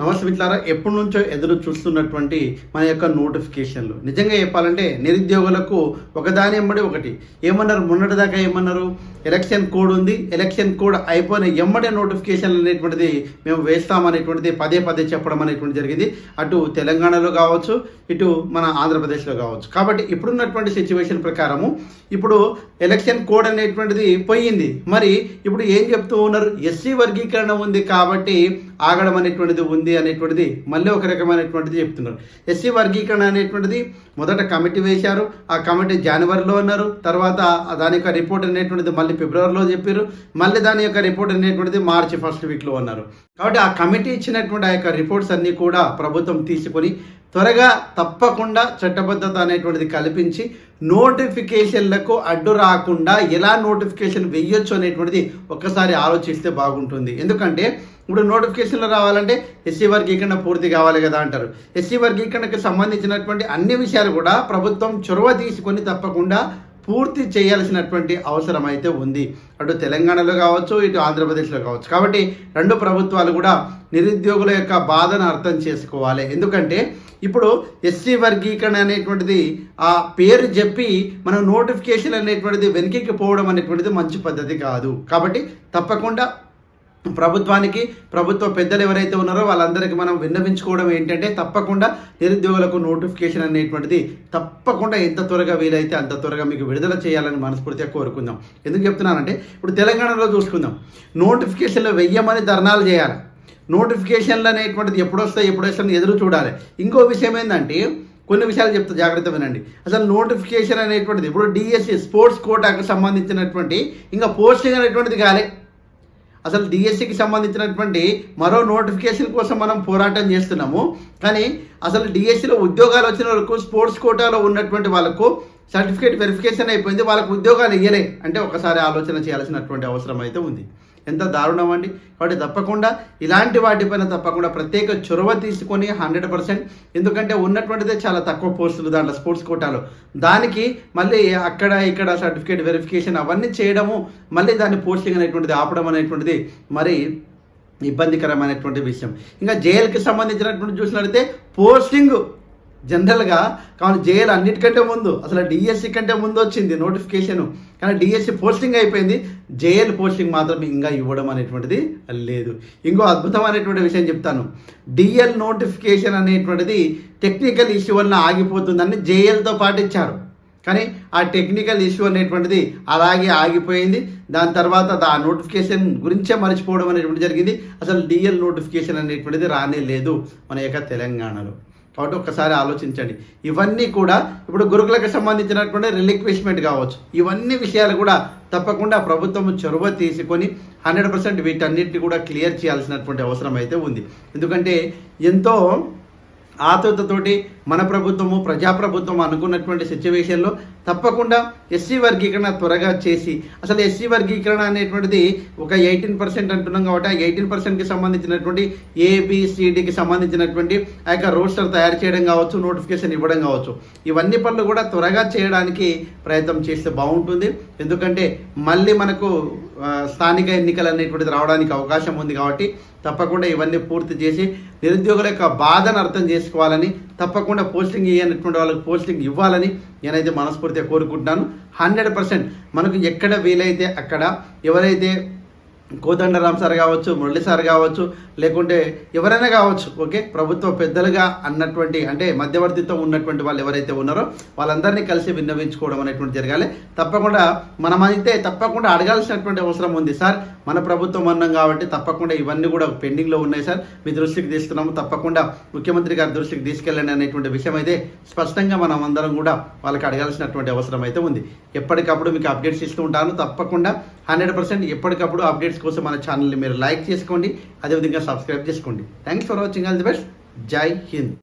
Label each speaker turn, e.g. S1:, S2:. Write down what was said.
S1: నమస్తే ఎప్పటి నుంచో ఎదురు చూస్తున్నటువంటి మన యొక్క నోటిఫికేషన్లు. నిజంగా చెప్పాలంటే నిరుద్యోగులకు ఒకదాని ఎమ్మడి ఒకటి. ఏమన్నారు? మొన్నటిదాకా ఏమన్నారు? ఎలక్షన్ కోడ్ ఉంది. ఎలక్షన్ కోడ్ అయిపోయిన ఎమ్మడే నోటిఫికేషన్లు అనేటువంటిది మేము వేస్తామనేటువంటిది పదే పదే చెప్పడం అనేటువంటి జరిగింది. అటు తెలంగాణలో కావచ్చు ఇటు మన ఆంధ్రప్రదేశ్లో కావచ్చు. కాబట్టి ఇప్పుడున్నటువంటి సిచ్యువేషన్ ప్రకారము ఇప్పుడు ఎలక్షన్ కోడ్ అనేటువంటిది పోయింది. మరి ఇప్పుడు ఏం చెప్తూ ఉన్నారు? ఎస్సీ వర్గీకరణ ఉంది కాబట్టి ఆగడం అనేటువంటిది ఉంది అనేటువంటిది మళ్ళీ ఒక రకమైనటువంటిది చెప్తున్నారు. ఎస్సీ వర్గీకరణ అనేటువంటిది మొదట కమిటీ వేశారు. ఆ కమిటీ జనవరిలో అన్నారు తర్వాత దాని యొక్క రిపోర్ట్ అనేటువంటిది మళ్ళీ ఫిబ్రవరిలో చెప్పారు. మళ్ళీ దాని యొక్క రిపోర్ట్ అనేటువంటిది మార్చి ఫస్ట్ వీక్లో అన్నారు కాబట్టి ఆ కమిటీ ఇచ్చినటువంటి ఆ యొక్క రిపోర్ట్స్ అన్నీ కూడా ప్రభుత్వం తీసుకొని త్వరగా తప్పకుండా చట్టబద్ధత అనేటువంటిది కల్పించి నోటిఫికేషన్లకు అడ్డు రాకుండా ఎలా నోటిఫికేషన్ వెయ్యొచ్చు అనేటువంటిది ఒక్కసారి ఆలోచిస్తే బాగుంటుంది. ఎందుకంటే ఇప్పుడు నోటిఫికేషన్లు రావాలంటే ఎస్సీ వర్గీకరణ పూర్తి కావాలి కదా అంటారు. ఎస్సీ వర్గీకరణకు సంబంధించినటువంటి అన్ని విషయాలు కూడా ప్రభుత్వం చొరవ తీసుకొని తప్పకుండా పూర్తి చేయాల్సినటువంటి అవసరం అయితే ఉంది. అటు తెలంగాణలో కావచ్చు ఇటు ఆంధ్రప్రదేశ్లో కావచ్చు. కాబట్టి రెండు ప్రభుత్వాలు కూడా నిరుద్యోగుల యొక్క బాధను అర్థం చేసుకోవాలి. ఎందుకంటే ఇప్పుడు ఎస్సీ వర్గీకరణ అనేటువంటిది ఆ పేరు చెప్పి మనం నోటిఫికేషన్ అనేటువంటిది వెనక్కి పోవడం అనేటువంటిది మంచి పద్ధతి కాదు. కాబట్టి తప్పకుండా ప్రభుత్వానికి ప్రభుత్వ పెద్దలు ఎవరైతే ఉన్నారో వాళ్ళందరికీ మనం విన్నవించుకోవడం ఏంటంటే తప్పకుండా నిరుద్యోగులకు నోటిఫికేషన్ అనేటువంటిది తప్పకుండా ఎంత త్వరగా వీలైతే అంత త్వరగా మీకు విడుదల చేయాలని మనస్ఫూర్తిగా కోరుకుందాం. ఎందుకు చెప్తున్నానంటే ఇప్పుడు తెలంగాణలో చూసుకుందాం. నోటిఫికేషన్లో వెయ్యమని ధర్నాలు చేయాలి. నోటిఫికేషన్లు అనేటువంటిది ఎప్పుడు వస్తాయి ఎప్పుడు వస్తాయి ఎదురు చూడాలి. ఇంకో విషయం ఏంటంటే కొన్ని విషయాలు చెప్తా జాగ్రత్త వినండి. అసలు నోటిఫికేషన్ అనేటువంటిది ఇప్పుడు డిఎస్సి స్పోర్ట్స్ కోటాకు సంబంధించినటువంటి ఇంకా పోస్టింగ్ అనేటువంటిది కాలే. అసలు డిఎస్సికి సంబంధించినటువంటి మరో నోటిఫికేషన్ కోసం మనం పోరాటం చేస్తున్నాము. కానీ అసలు డిఎస్సిలో ఉద్యోగాలు వచ్చిన వరకు స్పోర్ట్స్ కోటాలో ఉన్నటువంటి వాళ్ళకు సర్టిఫికేట్ వెరిఫికేషన్ అయిపోయింది. వాళ్ళకు ఉద్యోగాలు ఇయ్యలే. అంటే ఒకసారి ఆలోచన చేయాల్సినటువంటి అవసరం అయితే ఉంది. ఎంత దారుణం అండి. కాబట్టి తప్పకుండా ఇలాంటి వాటిపైన తప్పకుండా ప్రత్యేక చొరవ తీసుకొని హండ్రెడ్ పర్సెంట్. ఎందుకంటే ఉన్నటువంటిదే చాలా తక్కువ పోస్టులు దాంట్లో స్పోర్ట్స్ కోటాలో. దానికి మళ్ళీ అక్కడ ఇక్కడ సర్టిఫికేట్ వెరిఫికేషన్ అవన్నీ చేయడము మళ్ళీ దాన్ని పోస్టింగ్ అనేటువంటిది ఆపడం అనేటువంటిది మరి ఇబ్బందికరమైనటువంటి విషయం. ఇంకా జైలుకి సంబంధించినటువంటి చూసినట్లయితే పోస్టింగ్ జనరల్గా కానీ జైలు అన్నిటికంటే ముందు అసలు డిఎస్సి కంటే ముందు వచ్చింది నోటిఫికేషన్. కానీ డిఎస్సి పోస్టింగ్ అయిపోయింది జేఎల్ పోస్టింగ్ మాత్రం ఇంకా ఇవ్వడం అనేటువంటిది లేదు. ఇంకో అద్భుతమైనటువంటి విషయం చెప్తాను. డిఎల్ నోటిఫికేషన్ అనేటువంటిది టెక్నికల్ ఇష్యూ వల్ల ఆగిపోతుందని జేఎల్తో పాటు ఇచ్చారు కానీ ఆ టెక్నికల్ ఇష్యూ అనేటువంటిది అలాగే ఆగిపోయింది. దాని తర్వాత ఆ నోటిఫికేషన్ గురించే మర్చిపోవడం అనేటువంటి జరిగింది. అసలు డిఎల్ నోటిఫికేషన్ అనేటువంటిది రానే లేదు మన యొక్క తెలంగాణలో. కాబట్టి ఒక్కసారి ఆలోచించండి. ఇవన్నీ కూడా ఇప్పుడు గురుకులకు సంబంధించినటువంటి రిలిక్విష్మెంట్ కావచ్చు. ఇవన్నీ విషయాలు కూడా తప్పకుండా ప్రభుత్వం చొరవ తీసుకొని హండ్రెడ్ పర్సెంట్ వీటన్నిటిని కూడా క్లియర్ చేయాల్సినటువంటి అవసరం అయితే ఉంది. ఎందుకంటే ఎంతో ఆతృతతోటి మన ప్రభుత్వము ప్రజాప్రభుత్వం అనుకున్నటువంటి సిచ్యువేషన్లో తప్పకుండా ఎస్సీ వర్గీకరణ త్వరగా చేసి అసలు ఎస్సీ వర్గీకరణ అనేటువంటిది ఒక ఎయిటీన్ పర్సెంట్ అంటున్నాం కాబట్టి ఆ ఎయిటీన్ పర్సెంట్కి సంబంధించినటువంటి ఏబిసిడికి సంబంధించినటువంటి ఆ యొక్క రోస్టర్ తయారు చేయడం కావచ్చు నోటిఫికేషన్ ఇవ్వడం కావచ్చు. ఇవన్నీ పనులు కూడా త్వరగా చేయడానికి ప్రయత్నం చేస్తే బాగుంటుంది. ఎందుకంటే మళ్ళీ మనకు స్థానిక ఎన్నికలు అనేటువంటిది రావడానికి అవకాశం ఉంది కాబట్టి తప్పకుండా ఇవన్నీ పూర్తి చేసి నిరుద్యోగుల యొక్క బాధను అర్థం చేసుకోవాలని తప్పకుండా పోస్టింగ్ ఇవ్వనటువంటి వాళ్ళకి పోస్టింగ్ ఇవ్వాలని నేనైతే మనస్ఫూర్తిగా కోరుకుంటున్నాను. హండ్రెడ్ పర్సెంట్ మనకు ఎక్కడ వీలైతే అక్కడ ఎవరైతే కోదండరామ్ సార్ కావచ్చు మురళి సార్ కావచ్చు లేకుంటే ఎవరైనా కావచ్చు ఓకే? ప్రభుత్వ పెద్దలుగా అన్నటువంటి అంటే మధ్యవర్తిత్వం ఉన్నటువంటి వాళ్ళు ఎవరైతే ఉన్నారో వాళ్ళందరినీ కలిసి విన్నవించుకోవడం అనేటువంటి జరగాలి. తప్పకుండా మనమైతే తప్పకుండా అడగాల్సినటువంటి అవసరం ఉంది సార్. మన ప్రభుత్వం అన్నాం కాబట్టి తప్పకుండా ఇవన్నీ కూడా పెండింగ్లో ఉన్నాయి సార్. మీ దృష్టికి తీసుకున్నాము. తప్పకుండా ముఖ్యమంత్రి గారి దృష్టికి తీసుకెళ్ళండి అనేటువంటి విషయం అయితే స్పష్టంగా మనం అందరం కూడా వాళ్ళకి అడగాల్సినటువంటి అవసరం అయితే ఉంది. ఎప్పటికప్పుడు మీకు అప్డేట్స్ ఇస్తూ ఉంటాను. తప్పకుండా హండ్రెడ్ పర్సెంట్ ఎప్పటికప్పుడు అప్డేట్స్ కోసం మన ఛానల్ని మీరు లైక్ చేసుకోండి అదేవిధంగా సబ్స్క్రైబ్ చేసుకోండి. Thanks for watching all the best Jai Hind.